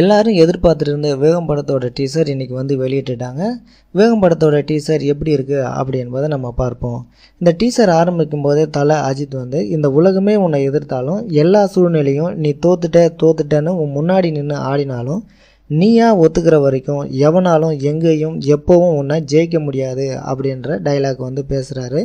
எல்லாரும் எதிர்பார்த்துட்டு இருந்த வேகம் படத்தோட டீசர் இன்றைக்கி வந்து வெளியிட்டுட்டாங்க. வேகம் படத்தோட டீசர் எப்படி இருக்குது அப்படி என்பதை நம்ம பார்ப்போம். இந்த டீசர் ஆரம்பிக்கும் போதே தலை அஜித் வந்து இந்த உலகமே உன்னை எதிர்த்தாலும் எல்லா சூழ்நிலையும் நீ தோத்துட்ட தோத்துட்டேன்னு உன் முன்னாடி நின்று ஆடினாலும் நீயா ஒத்துக்கிற வரைக்கும் எவனாலும் எங்கேயும் எப்போவும் உன்னை ஜெயிக்க முடியாது அப்படின்ற டைலாக் வந்து பேசுகிறாரு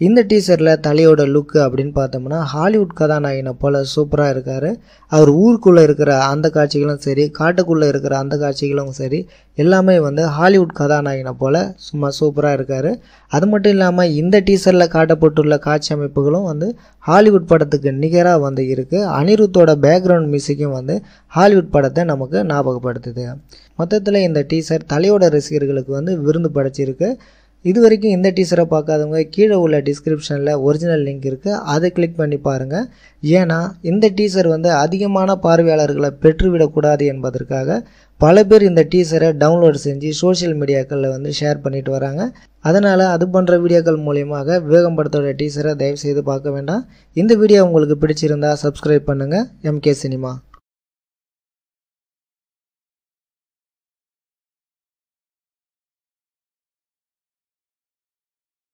இந்த டீசரில் தலையோட லுக்கு அப்படின்னு பார்த்தோம்னா ஹாலிவுட் கதாநாயகனை போல் சூப்பராக இருக்கார். அவர் ஊருக்குள்ளே இருக்கிற அந்த காட்சிகளும் சரி காட்டுக்குள்ளே இருக்கிற அந்த காட்சிகளும் சரி எல்லாமே வந்து ஹாலிவுட் கதாநாயகனை போல் சும்மா சூப்பராக இருக்கார். அது மட்டும் இல்லாமல் இந்த டீசரில் காட்டப்பட்டுள்ள காட்சி அமைப்புகளும் வந்து ஹாலிவுட் படத்துக்கு நிகராக வந்து இருக்குது அனிருத்தோட பேக்ரவுண்ட் மியூசிக்கும் வந்து ஹாலிவுட் படத்தை நமக்கு ஏற்படுத்துது. மொத்தத்தில் இந்த டீசர் தலையோட ரசிகர்களுக்கு வந்து விருந்து படைச்சிருக்கு. இது வரைக்கும் இந்த டீசரை பார்க்காதவங்க கீழே உள்ள டிஸ்கிரிப்ஷனில் ஒரிஜினல் லிங்க் இருக்குது அதை கிளிக் பண்ணி பாருங்கள் ஏன்னா இந்த டீசர் வந்து அதிகமான பார்வையாளர்களை பெற்றுவிடக்கூடாது என்பதற்காக பல பேர் இந்த டீசரை டவுன்லோட் செஞ்சு சோஷியல் மீடியாக்களில் வந்து ஷேர் பண்ணிட்டு வராங்க. அதனால் அது போன்ற வீடியோக்கள் மூலியமாக வேகம் படத்தோட டீசரை தயவுசெய்து பார்க்க வேண்டாம். இந்த வீடியோ உங்களுக்கு பிடிச்சிருந்தா சப்ஸ்கிரைப் பண்ணுங்கள் எம்கே சினிமா